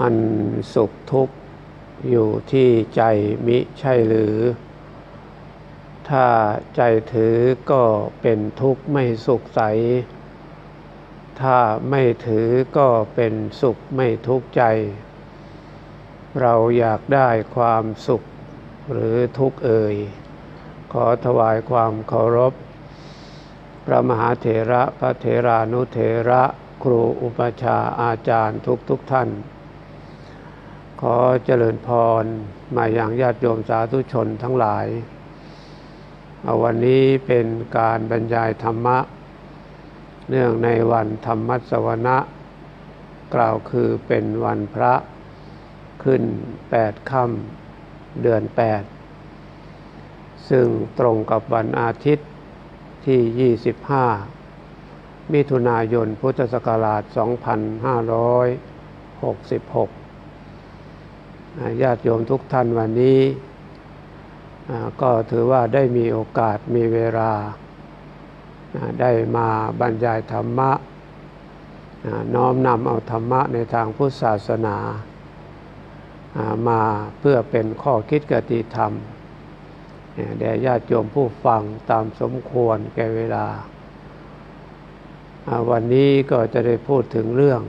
อันสุขทุกข์อยู่ที่ใจมิใช่หรือ ถ้าใจถือก็เป็นทุกข์ไม่สุขใส ถ้าไม่ถือก็เป็นสุขไม่ทุกข์ใจ เราอยากได้ความสุขหรือทุกข์เอ่ย ขอถวายความเคารพ พระมหาเถระพระเถรานุเถระครูอุปชาอาจารย์ทุกทุกท่าน ขอเจริญพรมาอย่างญาติโยมสาธุชนทั้งหลายเอาวันนี้เป็นการบรรยายธรรมะ เนื่องในวันธรรมัสวนะกล่าวคือเป็นวันพระขึ้นแปดค่ำเดือนแปดซึ่งตรงกับวันอาทิตย์ที่ 25 มิถุนายนพุทธศักราช 2566 ญาติโยมทุกท่านวันนี้ ก็ถือว่าได้มีโอกาสมีเวลา ได้มาบรรยายธรรมะ น้อมนำเอาธรรมะในทางพุทธศาสนามาเพื่อเป็นข้อคิดกติธรรมแด่ญาติโยมผู้ฟังตามสมควรแก่เวลา วันนี้ก็จะได้พูดถึงเรื่อง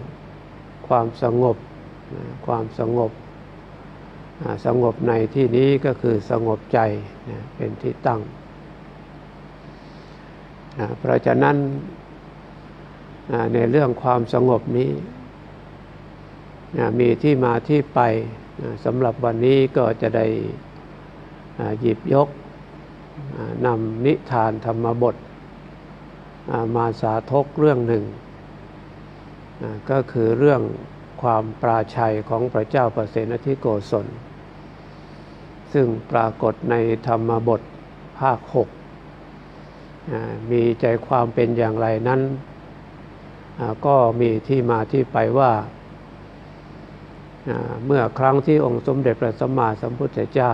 ความสงบความสงบ สงบในที่นี้ก็คือสงบใจเป็นที่ตั้งเพราะฉะนั้นในเรื่องความสงบนี้มีที่มาที่ไปสำหรับวันนี้ก็จะได้หยิบยกนำนิทานธรรมบทมาสาธกเรื่องหนึ่งก็คือเรื่อง ความปราชัยของพระเจ้าประเสนทิโกศล ซึ่งปรากฏในธรรมบทภาคหกมีใจความเป็นอย่างไรนั้น ก็มีที่มาที่ไปว่า เมื่อครั้งที่องค์สมเด็จพระสัมมาสัมพุทธเจ้า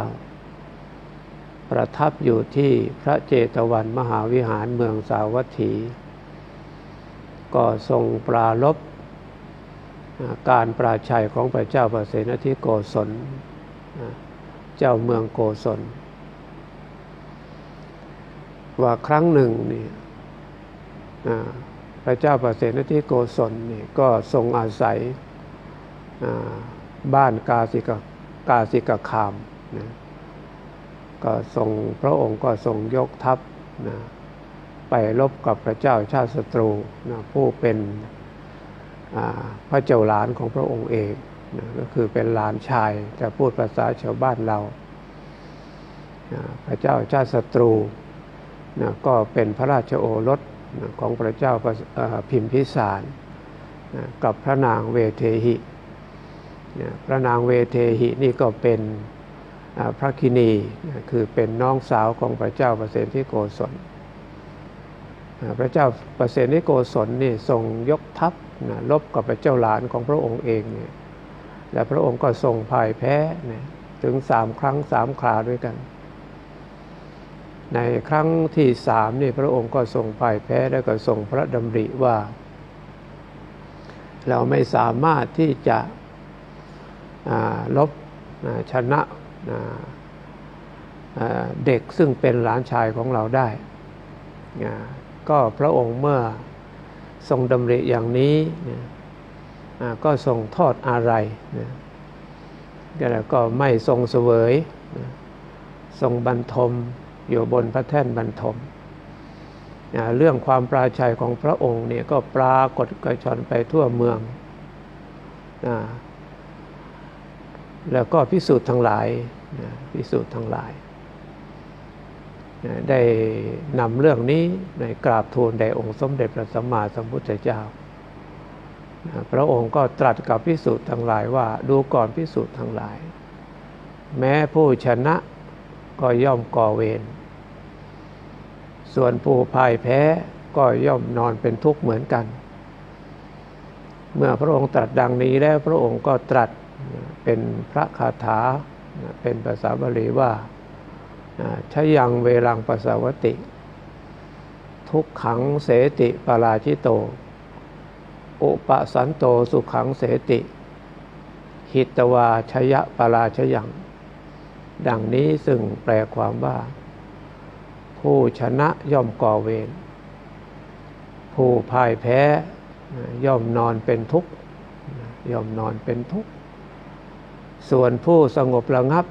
ประทับอยู่ที่พระเจตวันมหาวิหารเมืองสาวัตถี ก็ทรงปราลบ การปราชัยของพระเจ้าประเสนทิโกศลเจ้าเมืองโกศล ว่าครั้งหนึ่งนี่พระเจ้าประเสนทิโกศลนี่ก็ทรงอาศัยบ้านกาสิกกาสิกคามนะก็ทรงพระองค์ก็ทรงยกทัพนะไปรบกับพระเจ้าชาติศัตรูนะผู้เป็น พระเจ้าหลานของพระองค์เองนะก็คือเป็นหลานชายแต่พูดภาษาชาวบ้านเรานะพระเจ้าชาติศัตรูนะก็เป็นพระราชโอรสนะของพระเจ้าพิมพิสารนะกับพระนางเวเทหินะพระนางเวเทหินี่ก็เป็นพระคินีคือเป็นน้องสาวของพระเจ้าประเสนที่โกศล พระเจ้าประเสนที่โกศลนี่ทรงยกทัพ ลบกับพระเจ้าหลานของพระองค์เองเนี่ยและพระองค์ก็ทรงพ่ายแพ้ถึงสามครั้งสามคราด้วยกัน ในครั้งที่สามนี่พระองค์ก็ทรงพ่ายแพ้แล้วก็ทรงพระดำริว่า เราไม่สามารถที่จะลบชนะเด็กซึ่งเป็นหลานชายของเราได้ ก็พระองค์เมื่อ ทรงดำริอย่างนี้ก็ทรงทอดอะไรก็ไม่ทรงเสวยทรงบรรทมอยู่บนพระแท่นบรรทม เรื่องความปราชัยของพระองค์เนี่ยก็ปรากฏกระชอนไปทั่วเมือง แล้วก็พิสูจน์ทั้งหลายพิสูจน์ทั้งหลาย ได้นำเรื่องนี้ในกราบทูลแด่องค์สมเด็จพระสัมมาสัมพุทธเจ้า พระองค์ก็ตรัสกับพิสูจน์ทั้งหลายว่าดูก่อนพิสูจน์ทั้งหลาย แม้ผู้ชนะก็ย่อมก่อเวรส่วนผู้พ่ายแพ้ก็ย่อมนอนเป็นทุกข์เหมือนกัน เมื่อพระองค์ตรัสดังนี้แล้วพระองค์ก็ตรัสเป็นพระคาถาเป็นภาษาบาลีว่า ชยังเวลังปัสสาวติ ทุกขังเสติปราชิโต อุปสันโตสุขังเสติ หิตวาชยะปราชยัง ดังนี้ซึ่งแปลความว่า ผู้ชนะย่อมก่อเวร ผู้พ่ายแพ้ย่อมนอนเป็นทุกข์ย่อมนอนเป็นทุกข์ ส่วนผู้สงบระงับ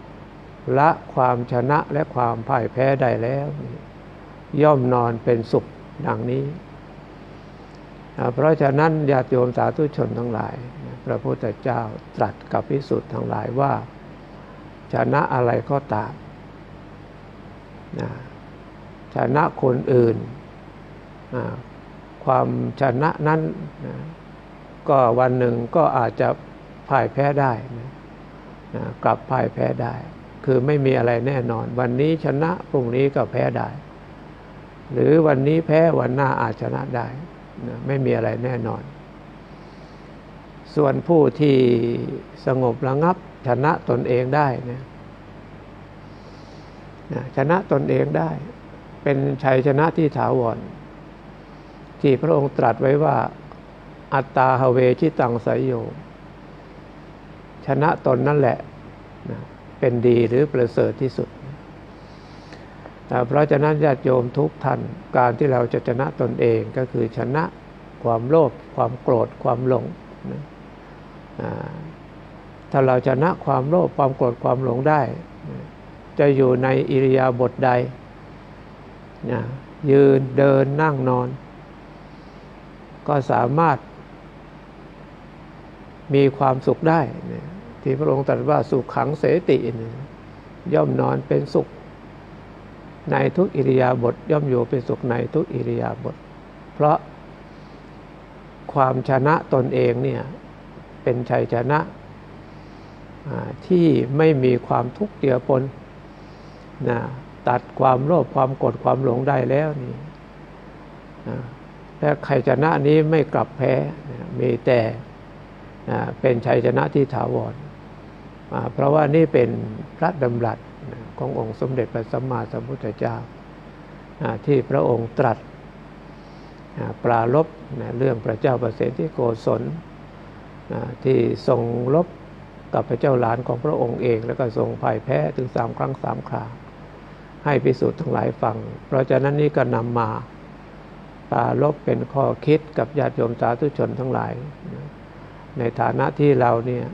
ละความชนะและความพ่ายแพ้ได้แล้ว ย่อมนอนเป็นสุขดังนี้ เพราะฉะนั้นญาติโยมสาธุชนทั้งหลาย พระพุทธเจ้าตรัสกับพิสุทธ์ทั้งหลายว่า ชนะอะไรก็ตามชนะคนอื่น ความชนะนั้นก็วันหนึ่งก็อาจจะพ่ายแพ้ได้กลับพ่ายแพ้ได้ คือไม่มีอะไรแน่นอน วันนี้ชนะพรุ่งนี้ก็แพ้ได้ หรือวันนี้แพ้วันหน้าอาจชนะได้ไม่มีอะไรแน่นอน ส่วนผู้ที่สงบระงับ ชนะตนเองได้นะชนะตนเองได้ เป็นชัยชนะที่ถาวร ที่พระองค์ตรัสไว้ว่า อัตตาหเวชิตังสยโยชนะตนนั่นแหละ เป็นดีหรือประเสริฐที่สุด เพราะฉะนั้นญาติโยมทุกท่านการที่เราจะชนะตนเองก็คือชนะความโลภความโกรธความหลงนะถ้าเราชนะความโลภความโกรธความหลงได้ จะอยู่ในอิริยาบถใดนะยืนเดินนั่งนอน ก็สามารถมีความสุขได้นะ ที่พระองค์ตรัสว่าสุขขังเสติย่อมนอนเป็นสุข ในทุกอิริยาบถย่อมอยู่เป็นสุขในทุกอิริยาบถเพราะความชนะตนเองเนี่ยเป็นชัยชนะที่ไม่มีความทุกข์เดียวปนนะตัดความโลภความโกรธความหลงได้แล้วนี่และใครชนะนี้ไม่กลับแพ้มีแต่เป็นชัยชนะที่ถาวร เพราะว่านี่เป็นพระดำรัสขององค์สมเด็จพระสัมมาสัมพุทธเจ้าที่พระองค์ตรัสปราลบเรื่องพระเจ้าประเสฐที่โกศลที่ทรงลบกับพระเจ้าหลานของพระองค์เอง แล้วก็ทรงพ่ายแพ้ถึงสามครั้งสามคราให้พิสูจน์ทั้งหลายฟัง เพราะฉะนั้นนี่ก็นำมาปราลบเป็นข้อคิดกับญาติโยมสาธุชนทั้งหลาย ในฐานะที่เราเนี่ย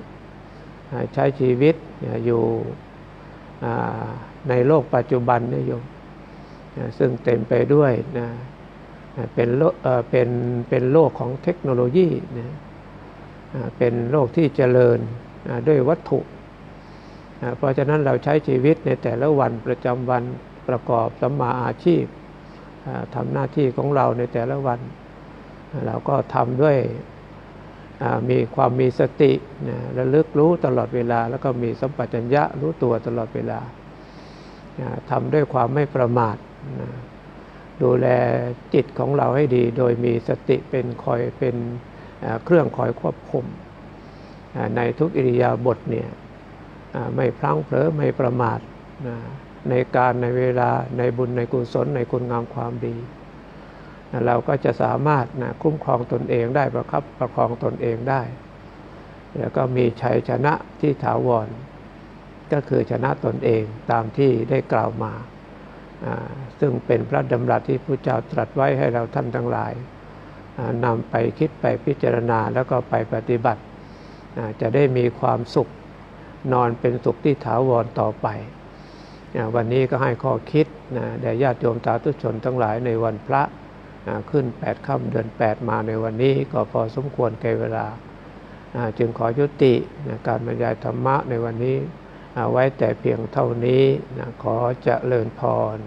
ใช้ชีวิตอยู่ในโลกปัจจุบันนี่โยมซึ่งเต็มไปด้วยนะเป็นโลกเป็นเป็นโลกของเทคโนโลยีนะเป็นโลกที่เจริญด้วยวัตถุ เพราะฉะนั้นเราใช้ชีวิตในแต่ละวันประจำวันประกอบสัมมาอาชีพทำหน้าที่ของเราในแต่ละวัน เราก็ทำด้วย มีความมีสติระลึกรู้ตลอดเวลา แล้วก็มีสัมปชัญญะรู้ตัวตลอดเวลาทำด้วยความไม่ประมาทดูแลจิตของเราให้ดี โดยมีสติเป็นคอยเป็นเครื่องคอยควบคุม ในทุกอิริยาบถเนี่ยไม่พลั้งเผลอไม่ประมาทในการในเวลาในบุญในกุศลในคุณงามความดี เราก็จะสามารถคุ้มครองตนเองได้ประคับประคองตนเองได้ แล้วก็มีชัยชนะที่ถาวร ก็คือชนะตนเองตามที่ได้กล่าวมา ซึ่งเป็นพระดำรัสที่พระเจ้าตรัสไว้ให้เราท่านทั้งหลายนำไปคิดไปพิจารณาแล้วก็ไปปฏิบัติ จะได้มีความสุขนอนเป็นสุขที่ถาวรต่อไป วันนี้ก็ให้ข้อคิดแด่ญาติโยมสาธุชนทั้งหลายในวันพระ ขึ้น 8ค่ำเดือน 8 มาในวันนี้ก็พอสมควรแก่เวลา จึงขอยุติการบรรยายธรรมะในวันนี้ไว้แต่เพียงเท่านี้ขอจเจริญพร